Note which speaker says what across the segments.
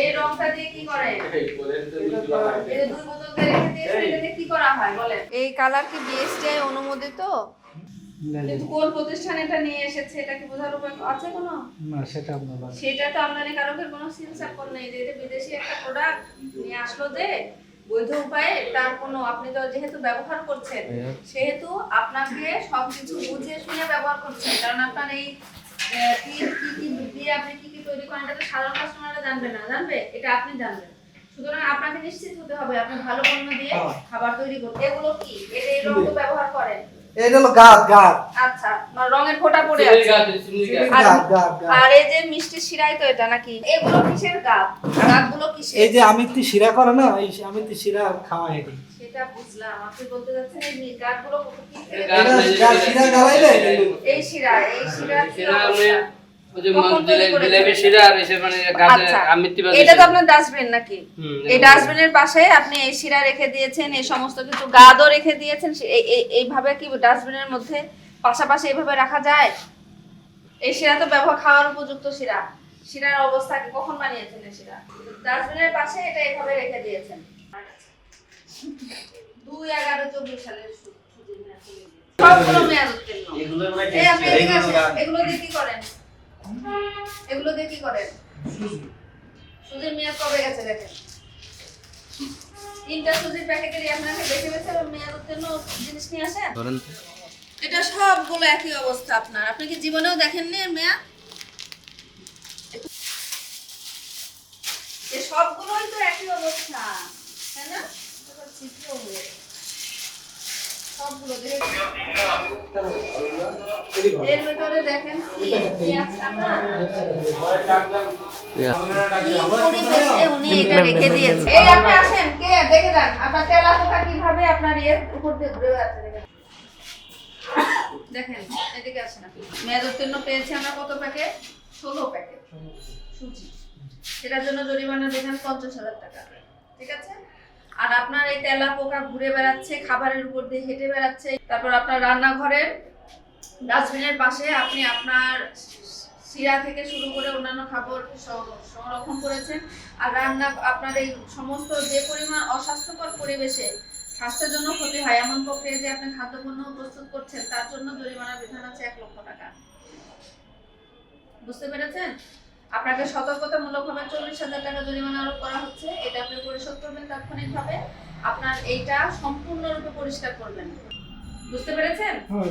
Speaker 1: এই
Speaker 2: রংটা দিয়ে কি? দুই দিয়ে রেখে দিয়েছেন, এটা কি করা হয়? বলেন? এই কালার কি বিএসটিআই অনুমোদিত? কিন্তু কোন প্রতিষ্ঠান এটা নিয়ে এসেছে? এটা কি বোঝার উপায় আছে কোনো?
Speaker 1: না সেটা আপনার।
Speaker 2: সেটা তো আমদানিকারকের কোনো সিলসাপন নেই। যে এটা বিদেশি একটা প্রোডাক্ট নিয়ে আসলো যে বৈধ উপায়ে তার কোনো আপনি তো যেহেতু ব্যবহার করছেন সেহেতু আপনাকে সবকিছু বুঝে শুনে ব্যবহার করছেন। কারণ আপনার এই কি কি কি দিয়ে আপনি কি কি তৈরি করেন এটা সাধারণ কাস্টমাররা জানবে না। জানবে? এটা আপনি জানবেন। সুতরাং আপনাকে নিশ্চিত হতে হবে আপনি ভালো পণ্য দিয়ে খাবার তৈরি করতে এগুলো কি? এটা এই রঙ ব্যবহার করেন।
Speaker 1: এটা হলো গাদ গাদ
Speaker 2: আচ্ছা মানে রঙের ফোঁটা পড়ে আছে। আর- এই যে মিষ্টি শিরাই তো এটা নাকি? এগুলো কিসের গাদ গাছগুলো কিসের?
Speaker 1: এই যে আমিত্তি শিরা করে না এই আমিত্তি শিরা খাওয়া এটি
Speaker 2: সেটা বুঝলাম আপনি বলতে যাচ্ছেন এই কত কি থেকে
Speaker 3: এই
Speaker 1: শিরা গালাইলে
Speaker 2: এই শিরা এই শিরা
Speaker 4: মানে মানে
Speaker 2: আচ্ছা
Speaker 4: আমিত্তি
Speaker 2: এটা তো আপনার ডাস্টবিন নাকি? এই ডাস্টবিনের পাশে আপনি এই শিরা রেখে দিয়েছেন এই সমস্ত কিছু গাদও রেখে দিয়েছেন সে- এই- এই- এইভাবে কি ডাস্টবিনের মধ্যে পাশাপাশি এইভাবে রাখা যায়? এই শিরা তো ব্যবহার খাওয়ার উপযুক্ত শিরা। শিরার অবস্থা কখন বানিয়েছেন এই শিরা? ডাস্টবিনের পাশে এটা এইভাবে রেখে দিয়েছেন। দুই এগারো চব্বিশ সালের। সবগুলো মেয়াদ উত্তীর্ণ
Speaker 3: মানে। এগুলো
Speaker 2: দিয়ে কি করেন? এগুলো দিয়ে কি করেন? সুজির মেয়াদ কবে গেছে দেখেন? তিনটা সুজির প্যাকেটেরই আপনাকে বেছে বেছে মেয়াদ উত্তীর্ণ জিনিস নিয়ে আসেন?
Speaker 4: ধরেন
Speaker 2: এটা সবগুলো একই অবস্থা আপনার। আপনি কি জীবনেও দেখেননি এর মেয়াদ? সবগুলোই তো একই অবস্থা তাই না? চিত্র সবগুলো দেখে এর ভেতরে দেখেন কি কি আছে আপনার? কি পরিবেশে উনি এটা রেখে দিয়েছে। এই আপনি আসেন কে? দেখে যান। আপনার তেলা কীভাবে আপনার ইয়ের উপর দিয়ে ঘুরে বেড়াচ্ছে দেখেন। দেখেন এদিকে আসেন আপনি। মেয়াদ উত্তীর্ণ পেয়েছি আমরা কত প্যাকেট? ষোলো প্যাকেট। সুজি। সেটার জন্য জরিমানা দেখেন পঞ্চাশ হাজার টাকা। ঠিক আছে? আর আপনার এই তেলা পোকা ঘুরে বেড়াচ্ছে খাবারের উপর দিয়ে হেঁটে বেড়াচ্ছে তারপর আপনার রান্নাঘরের ডাস্টবিনের পাশে আপনি আপনার শিরা থেকে শুরু করে অন্যান্য খাবার সংরক্ষণ করেছেন আর রান্না আপনার এই সমস্ত যে পরিমাণ অস্বাস্থ্যকর পরিবেশে স্বাস্থ্যের জন্য ক্ষতি হয়, এমন প্রক্রিয়ায় যে আপনি খাদ্যপণ্য প্রস্তুত করছেন, তার জন্য জরিমানা বিধান আছে এক লক্ষ টাকা। বুঝতে পেরেছেন? আপনাকে সতর্কতামূলকভাবে চল্লিশ হাজার টাকা জরিমানা আরোপ করা হচ্ছে, এটা আপনি পরিশোধ করবেন তাৎক্ষণিকভাবে। আপনার এইটা সম্পূর্ণরূপে পরিষ্কার করবেন। বুঝতে পেরেছেন?
Speaker 1: হ্যাঁ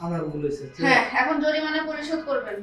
Speaker 1: আমার ভুল হয়েছে
Speaker 2: হ্যাঁ এখন জরিমানা পরিশোধ করবেন।